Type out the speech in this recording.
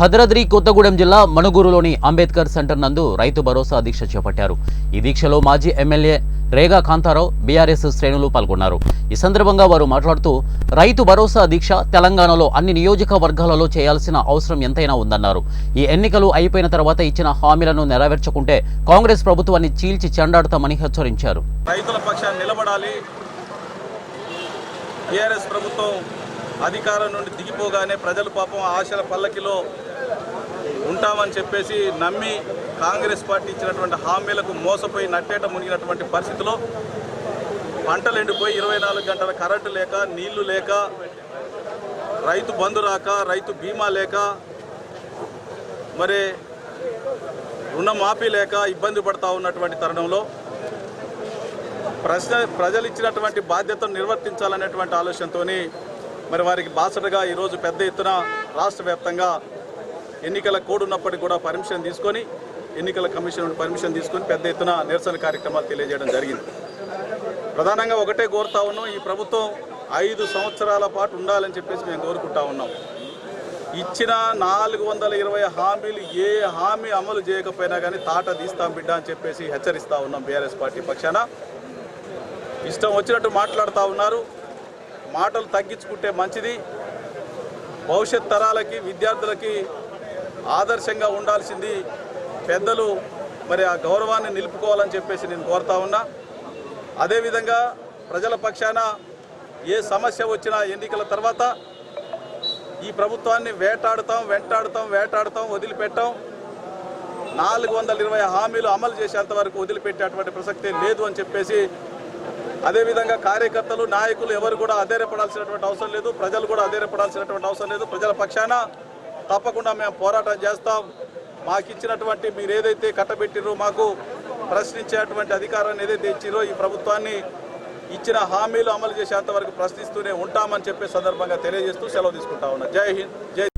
భద్రాద్రి కొత్తగూడెం జిల్లా మణుగూరులోని అంబేద్కర్ సెంటర్ నందు రైతు భరోసా దీక్ష చేపట్టారు. ఈ దీక్షలో మాజీ ఎమ్మెల్యే రేగా కాంతారావు బీఆర్ఎస్ శ్రేణులు పాల్గొన్నారు. ఈ సందర్భంగా వారు మాట్లాడుతూ రైతు భరోసా దీక్ష తెలంగాణలో అన్ని నియోజకవర్గాలలో చేయాల్సిన అవసరం ఎంతైనా ఉందన్నారు. ఈ ఎన్నికలు అయిపోయిన తర్వాత ఇచ్చిన హామీలను నెరవేర్చకుంటే కాంగ్రెస్ ప్రభుత్వాన్ని చీల్చి చెండాడుతామని హెచ్చరించారు. రైతుల పక్షాన్ని నిలబడాలి. ప్రభుత్వం అధికారం నుండి దిగిపోగానే ప్రజలు పాపం ఆశల పల్లకిలో ఉంటామని చెప్పేసి నమ్మి కాంగ్రెస్ పార్టీ ఇచ్చినటువంటి హామీలకు మోసపోయి నట్టేట మునిగినటువంటి పరిస్థితిలో పంటలు ఎండిపోయి ఇరవై నాలుగు గంటల కరెంటు లేక నీళ్ళు లేక రైతు బంధు రాక రైతు బీమా లేక మరి రుణమాఫీ లేక ఇబ్బంది పడతా ఉన్నటువంటి తరుణంలో ప్రశ్న ప్రజలు ఇచ్చినటువంటి బాధ్యతను నిర్వర్తించాలనేటువంటి ఆలోచనతో మరి వారికి బాసటగా ఈరోజు పెద్ద ఎత్తున రాష్ట్ర వ్యాప్తంగా ఎన్నికల కోడ్ ఉన్నప్పటికీ కూడా పర్మిషన్ తీసుకొని ఎన్నికల కమిషన్ పర్మిషన్ తీసుకొని పెద్ద ఎత్తున నిరసన కార్యక్రమాలు తెలియజేయడం జరిగింది. ప్రధానంగా ఒకటే కోరుతా ఉన్నాం ఈ ప్రభుత్వం ఐదు సంవత్సరాల పాటు ఉండాలని చెప్పేసి మేము కోరుకుంటా ఉన్నాం. ఇచ్చిన నాలుగు వందల ఇరవై హామీలు ఏ హామీ అమలు చేయకపోయినా కానీ తాట తీస్తాం బిడ్డ అని చెప్పేసి హెచ్చరిస్తా ఉన్నాం బీఆర్ఎస్ పార్టీ పక్షాన. ఇష్టం వచ్చినట్టు మాట్లాడుతూ ఉన్నారు. మాటలు తగ్గించుకుంటే మంచిది. భవిష్యత్ తరాలకి విద్యార్థులకి ఆదర్శంగా ఉండాల్సింది పెద్దలు మరి ఆ గౌరవాన్ని నిలుపుకోవాలని చెప్పేసి నేను కోరుతా ఉన్నా. అదేవిధంగా ప్రజల పక్షాన ఏ సమస్య వచ్చినా ఎన్నికల తర్వాత ఈ ప్రభుత్వాన్ని వేటాడుతాం వెంటాడుతాం వేటాడుతాం వదిలిపెట్టాం. నాలుగు వందల ఇరవై హామీలు అమలు చేసేంత వరకు వదిలిపెట్టేటువంటి ప్రసక్తే లేదు అని చెప్పేసి అదేవిధంగా కార్యకర్తలు నాయకులు ఎవరు కూడా అధైర్యపడాల్సినటువంటి అవసరం లేదు ప్రజలు కూడా అధైర్యపడాల్సినటువంటి అవసరం లేదు. ప్రజల పక్షాన తప్పకుండా మేము పోరాటం చేస్తాం. మాకు ఇచ్చినటువంటి మీరు ఏదైతే కట్టబెట్టిరో మాకు ప్రశ్నించేటువంటి అధికారాన్ని ఏదైతే ఇచ్చిరో ఈ ప్రభుత్వాన్ని ఇచ్చిన హామీలు అమలు చేసేంత వరకు ప్రశ్నిస్తూనే ఉంటామని చెప్పే సందర్భంగా తెలియజేస్తూ సెలవు తీసుకుంటా ఉన్నా. జై హింద్ జై